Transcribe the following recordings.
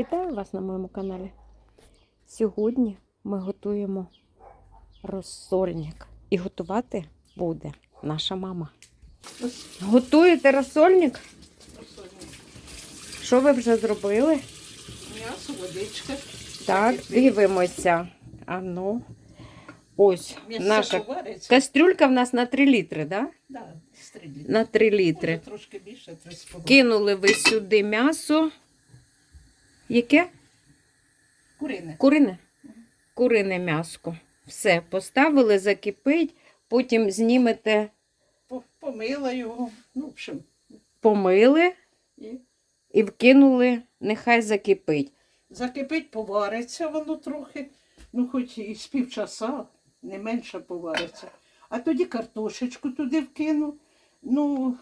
Вітаю вас на моєму каналі. Сьогодні ми готуємо розсольник. І готувати буде наша мама. Готуєте розсольник? Що ви вже зробили? М'ясо, водичка. Так, дивимося. А ну. Ось М'ясо наша повариться. кастрюлька в нас на 3 літри, да? Да, стрілі. На 3 літри. Може, трошки більше, три з половиною. Кинули ви сюди м'ясо. Яке? Курине. Курине? Курине м'яско. Все, поставили, закипить, потім знімете, Помила його. Ну, в общем, помили і і вкинули, нехай закипить. закипить, повариться воно трохи. Ну, хоч і з півчаса, не менше повариться. А тоді картошечку туди вкину. Ну,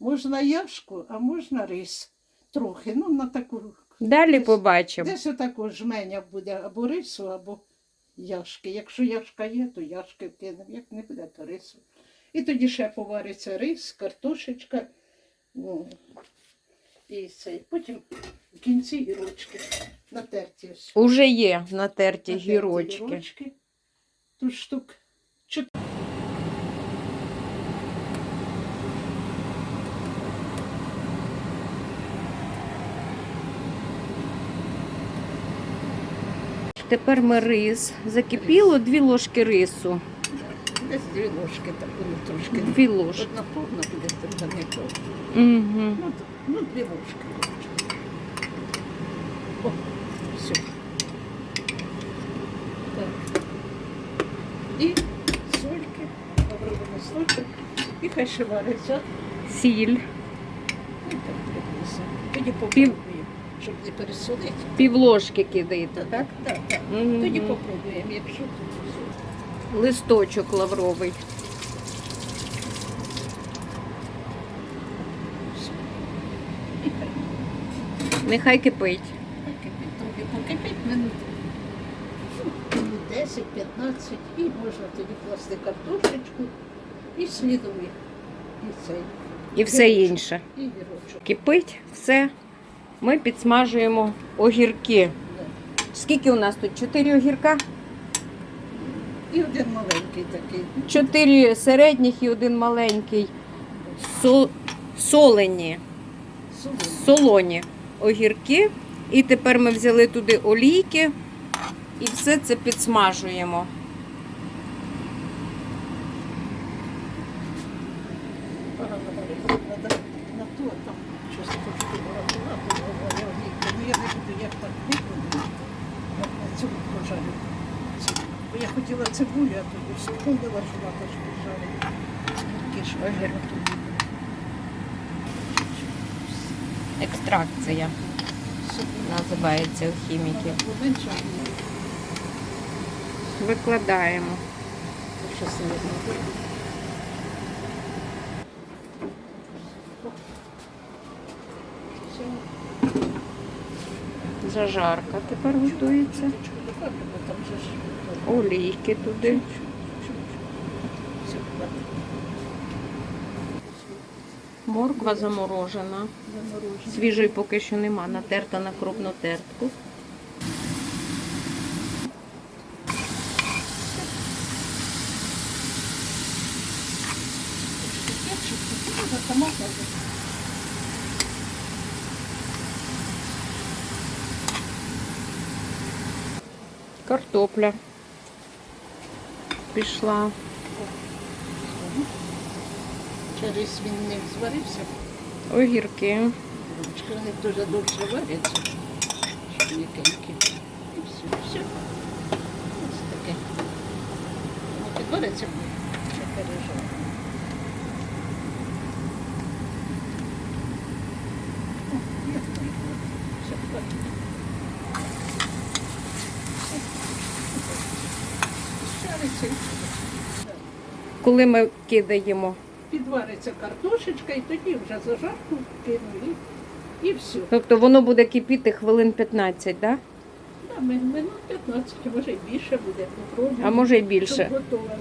можна яшку, а можна рис. Трохи. Ну, на таку. Далі побачимо. Десь отако жменя буде або рису, або яшки. Якщо яшка є, то яшки вкинемо. Як не буде, то рису. І тоді ще повариться рис, картошечка. Ну, і цей. Потім в кінці гірочки натерті. Уже є натерті Натерті гірочки. гірочки. Тут штук чотири. Тепер ми рис. Закипіло дві ложки рису. Десь дві ложки, так воно трошки. Дві ложки. Одна повна буде, друга не повна. Угу. Ну, т- ну, дві ложки. О, все. Так. І сольки, обробимо сольки. І хай ще вариться. Сіль. І так приблизно. Тоді попробуємо, щоб не пересолити. Пів ложки кидаєте, так? Так, так. Мгм. Тоді попробуємо, якщо тут. Листочок лавровий. Нехай кипить. покипить, трохи покипить минут. ну, Минут 10-15 і можна тоді класти картошечку і слідові. І цей. І все інше. І вірочок. Кипить все. Ми підсмажуємо огірки. Скільки у нас тут? Чотири огірка? І один маленький такий. Чотири середніх і один маленький. Со- Солені, солоні огірки. І тепер ми взяли туди олійки і все це підсмажуємо. Погано говорить. Надо на то там щось хочу врахувати, говорю, ну я не буду, як так викладу. Цю пожарю. Бо я хотіла цибулю, а тоді вспомнила, що треба ж пожарити. Такі ж вигоріти. Екстракція називається у хіміків. Викладаємо. Зажарка тепер готується. Олійки туди. Морква заморожена. Свіжої поки що нема, натерта на крупну тертку. Кетчуп, Картопля пішла. Через він не зварився. Огірки. Вони дуже довше варяться. М'якенькі. І все. Все. Ось таке. Підвариться, там було? Все, хватить. І все. Коли ми кидаємо, Підвариться картошечка і тоді вже зажарку кинули. І все. тобто воно буде кипіти хвилин 15, да? Да, минут 15, може і більше буде. Попробуємо. а може щоб більше.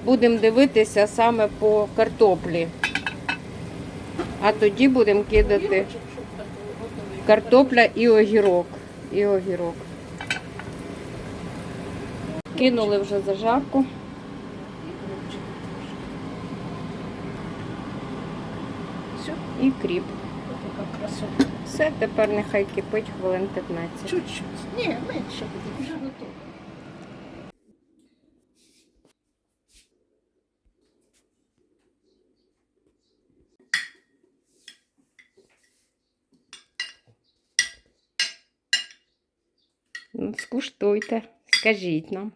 Будемо дивитися саме по картоплі. А тоді будемо кидати так картопля і огірок. і огірок. Кинули вже зажарку. І крупчик. Все, І кріп. така красота. Все, тепер нехай кипить хвилин 15. Чуть-чуть. Ні, менше буде, вже готово. Ну, скуштуйте, скажіть нам.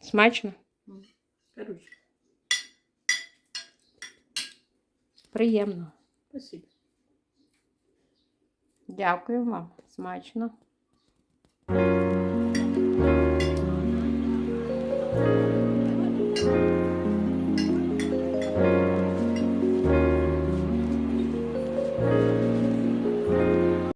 Смачно? Короче, Приємно. спасибо. Дякую вам. Смачно.